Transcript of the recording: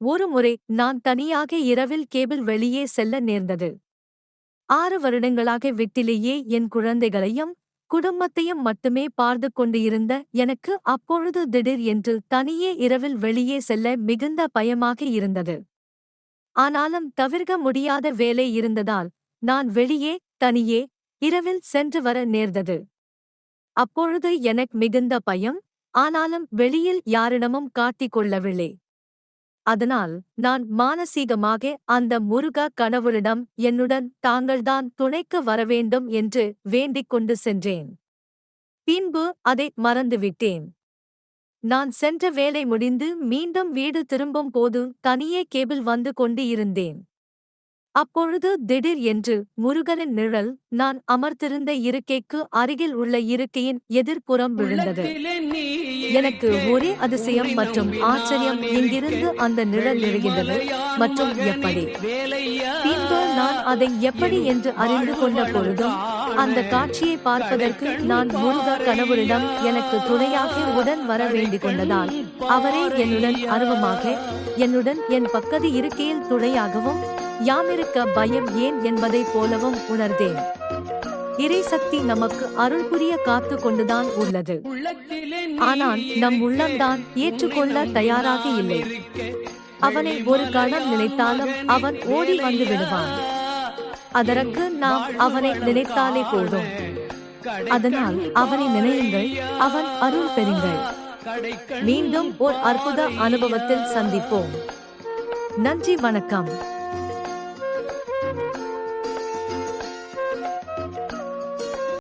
ஒருமுறை நான் தனியாக இரவில் கேபிள் வெளியே செல்ல நேர்ந்தது. ஆறு வருடங்களாக வீட்டிலேயே என் குழந்தைகளையும் குடும்பத்தையும் மட்டுமே பார்த்து கொண்டு இருந்த எனக்கு அப்பொழுது திடீர் என்று தனியே இரவில் வெளியே செல்ல மிகுந்த பயமாக இருந்தது. ஆனாலும் தவிர்க்க முடியாத வேலை இருந்ததால் நான் வெளியே தனியே இரவில் சென்று வர நேர்ந்தது. அப்பொழுது எனக்கு மிகுந்த பயம் ஆனாலும் வெளியில் யாரிடமும் காட்டிக் கொள்ளவில்லை. அதனால் நான் மானசீகமாக அந்த முருக கணவரிடம் என்னுடன் தாங்கள்தான் துணைக்கு வரவேண்டும் என்று வேண்டிக் கொண்டு சென்றேன். பின்பு அதை மறந்துவிட்டேன். நான் சென்ற வேலை முடிந்து மீண்டும் வீடு திரும்பும் போது தனியே கேபிள் வந்து கொண்டு இருந்தேன் அப்பொழுது திடீர் என்று முருகனின் நிழல் நான் அமர்ந்திருந்த இருக்கைக்கு அருகில் உள்ள இருக்கையின் எதிர்ப்புறம் விழுந்தது. எனக்கு ஒரே அதிசயம் மற்றும் ஆச்சரியம் எங்கிருந்து அந்த நிழல் நிறைகின்றது மற்றும் எப்படி? பின்பு நான் அதை எப்படி என்று அறிந்து கொண்ட பொழுதும் அந்த காட்சியை பார்ப்பதற்கு நான் முருக கணவரிடம் எனக்கு துணையாக உடன் வர வேண்டிக் கொண்டதால் அவரே என்னுடன் அருவமாக என்னுடன் என் பக்கத்து இருக்கையில் துணையாகவும் யாமிருக்க பயம் ஏன் என்பதைப் போலவும் உணர்ந்தேன். இறைசக்தி நமக்கு அருள் புரிய காத்து கொண்டுதான் உள்ளது. ஆனால் நம் உள்ளம்தான் ஏற்றுக்கொள்ள தயாராக இல்லை. அவனை ஒரு கணம் நினைத்தாலும் அவன் ஓடி வந்து விடுவான். அதற்கு நாம் அவனை நினைத்தாலே போதும். அதனால் அவனை நினையுங்கள் அவன் அருள் பெறுங்கள். மீண்டும் ஓர் அற்புத அனுபவத்தில் சந்திப்போம். நன்றி வணக்கம்.